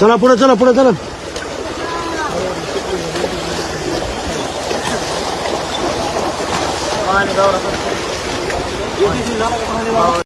चला पुढे चला पुढे चला. おじいちゃん